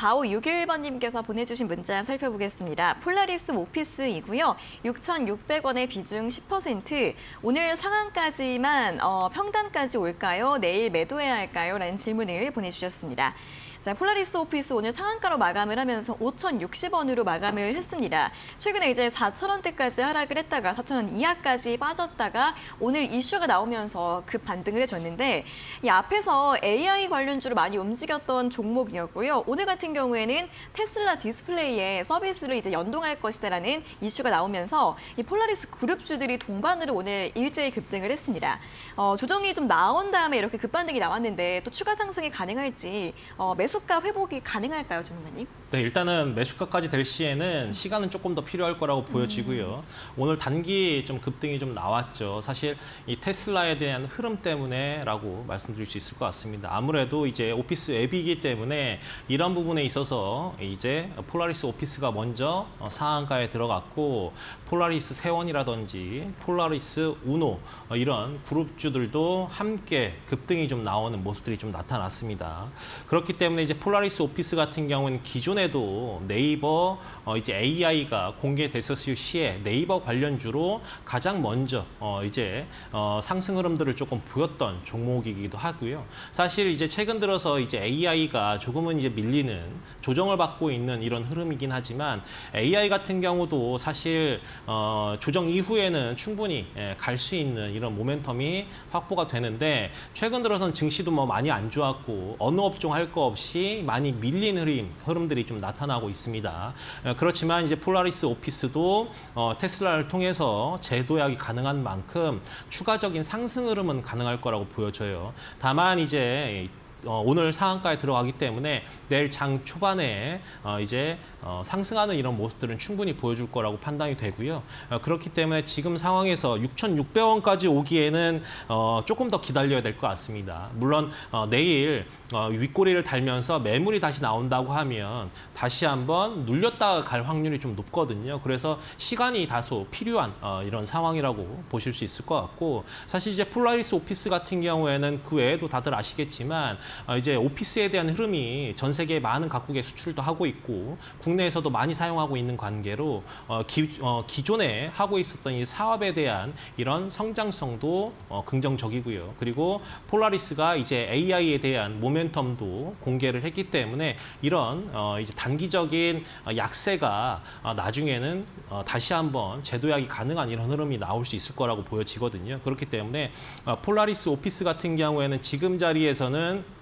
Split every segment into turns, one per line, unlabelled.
4561번님께서 보내주신 문자 살펴보겠습니다. 폴라리스 오피스이고요. 6,600원의 비중 10%. 오늘 상한까지만 어, 평단까지 올까요? 내일 매도해야 할까요? 라는 질문을 보내주셨습니다. 자, 폴라리스 오피스 오늘 상한가로 마감을 하면서 5,060원으로 마감을 했습니다. 최근에 이제 4,000원대까지 하락을 했다가 4,000원 이하까지 빠졌다가 오늘 이슈가 나오면서 급 반등을 해줬는데 이 앞에서 AI 관련주로 많이 움직였던 종목이었고요. 오늘 같은 경우에는 테슬라 디스플레이에 서비스를 이제 연동할 것이다라는 이슈가 나오면서 이 폴라리스 그룹주들이 동반으로 오늘 일제히 급등을 했습니다. 어, 조정이 좀 나온 다음에 이렇게 급반등이 나왔는데 또 추가 상승이 가능할지 어, 매수 가 회복이 가능할까요, 전문가님?
네, 일단은 매수가까지 될 시에는 시간은 조금 더 필요할 거라고 보여지고요. 오늘 단기 좀 급등이 좀 나왔죠. 사실 이 테슬라에 대한 흐름 때문에라고 말씀드릴 수 있을 것 같습니다. 아무래도 이제 오피스 앱이기 때문에 이런 부분에 있어서 이제 폴라리스 오피스가 먼저 어, 상한가에 들어갔고 폴라리스 세원이라든지 폴라리스 우노 어, 이런 그룹주들도 함께 급등이 좀 나오는 모습들이 좀 나타났습니다. 그렇기 때문에 이제 폴라리스 오피스 같은 경우는 기존에 도 네이버 어, 이제 AI가 공개됐었을 시에 네이버 관련주로 가장 먼저 어, 이제 어, 상승 흐름들을 조금 보였던 종목이기도 하고요. 사실 이제 최근 들어서 이제 AI가 조금은 이제 밀리는 조정을 받고 있는 이런 흐름이긴 하지만 AI 같은 경우도 사실 어, 조정 이후에는 충분히 예, 갈수 있는 이런 모멘텀이 확보가 되는데 최근 들어서는 증시도 뭐 많이 안 좋았고 어느 업종 할 거 없이 많이 밀린 흐름 흐름들이 좀 나타나고 있습니다. 어, 그렇지만 이제 폴라리스 오피스도 어, 테슬라를 통해서 재도약이 가능한 만큼 추가적인 상승 흐름은 가능할 거라고 보여져요. 다만 이제 어, 오늘 상한가에 들어가기 때문에 내일 장 초반에 어, 이제 어, 상승하는 이런 모습들은 충분히 보여줄 거라고 판단이 되고요. 어, 그렇기 때문에 지금 상황에서 6,600원까지 오기에는 어, 조금 더 기다려야 될 것 같습니다. 물론 어, 내일 어, 윗꼬리를 달면서 매물이 다시 나온다고 하면 다시 한번 눌렸다가 갈 확률이 좀 높거든요. 그래서 시간이 다소 필요한 어, 이런 상황이라고 보실 수 있을 것 같고 사실 이제 폴라리스 오피스 같은 경우에는 그 외에도 다들 아시겠지만 어, 이제 오피스에 대한 흐름이 전 세계 많은 각국에 수출도 하고 있고 국내에서도 많이 사용하고 있는 관계로 어, 기, 어, 기존에 하고 있었던 이 사업에 대한 이런 성장성도 어, 긍정적이고요. 그리고 폴라리스가 이제 AI에 대한 모멘텀도 공개를 했기 때문에 이런 어, 이제 단기적인 어, 약세가 어, 나중에는 어, 다시 한번 재도약이 가능한 이런 흐름이 나올 수 있을 거라고 보여지거든요. 그렇기 때문에 어, 폴라리스 오피스 같은 경우에는 지금 자리에서는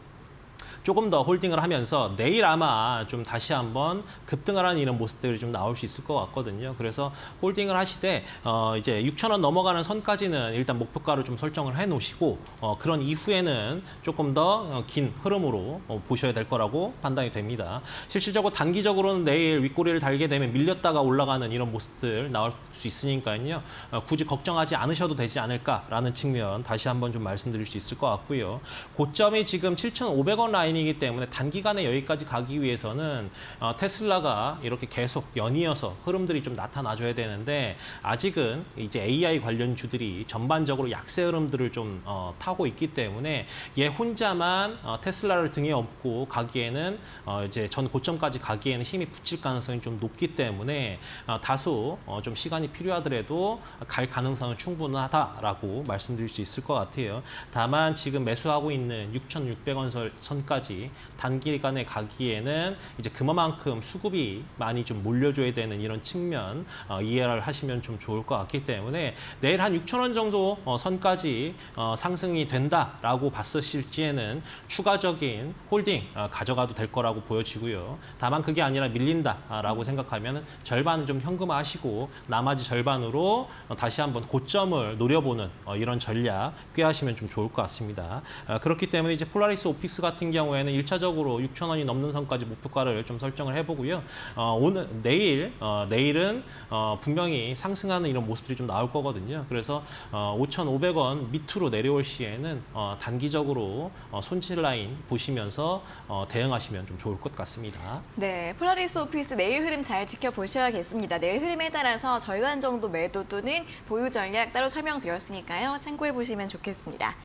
조금 더 홀딩을 하면서 내일 아마 좀 다시 한번 급등을 하는 이런 모습들이 좀 나올 수 있을 것 같거든요. 그래서 홀딩을 하시되 어 이제 6천 원 넘어가는 선까지는 일단 목표가를 좀 설정을 해 놓으시고 어 그런 이후에는 조금 더 긴 흐름으로 어 보셔야 될 거라고 판단이 됩니다. 실질적으로 단기적으로는 내일 윗꼬리를 달게 되면 밀렸다가 올라가는 이런 모습들 나올 수 있으니까요. 어 굳이 걱정하지 않으셔도 되지 않을까라는 측면 다시 한번 좀 말씀드릴 수 있을 것 같고요. 고점이 지금 7,500원 라인이 기 때문에 단기간에 여기까지 가기 위해서는 어, 테슬라가 이렇게 계속 연이어서 흐름들이 좀 나타나줘야 되는데 아직은 이제 AI 관련 주들이 전반적으로 약세 흐름들을 좀 어, 타고 있기 때문에 얘 혼자만 어, 테슬라를 등에 업고 가기에는 어, 이제 전 고점까지 가기에는 힘이 붙일 가능성이 좀 높기 때문에 어, 다소 어, 좀 시간이 필요하더라도 갈 가능성은 충분하다라고 말씀드릴 수 있을 것 같아요. 다만 지금 매수하고 있는 6,600원 선까지 단기간에 가기에는 이제 그만큼 수급이 많이 좀 몰려줘야 되는 이런 측면 어, 이해를 하시면 좀 좋을 것 같기 때문에 내일 한 6,000원 정도 어, 선까지 어, 상승이 된다라고 봤을 지에는 추가적인 홀딩 어, 가져가도 될 거라고 보여지고요. 다만 그게 아니라 밀린다라고 생각하면 절반은 좀 현금화하시고 나머지 절반으로 어, 다시 한번 고점을 노려보는 어, 이런 전략 꾀하시면 좀 좋을 것 같습니다. 어, 그렇기 때문에 이제 폴라리스 오피스 같은 경우 에는 일차적으로 6천 원이 넘는 선까지 목표가를 좀 설정을 해보고요. 어, 오늘 내일 어, 내일은 어, 분명히 상승하는 이런 모습들이 좀 나올 거거든요. 그래서 어, 5,500원 밑으로 내려올 시에는 어, 단기적으로 어, 손실 라인 보시면서 어, 대응하시면 좀 좋을 것 같습니다.
네, 폴라리스 오피스 내일 흐름 잘 지켜보셔야겠습니다. 내일 흐름에 따라서 절반 정도 매도 또는 보유 전략 따로 설명드렸으니까요. 참고해 보시면 좋겠습니다.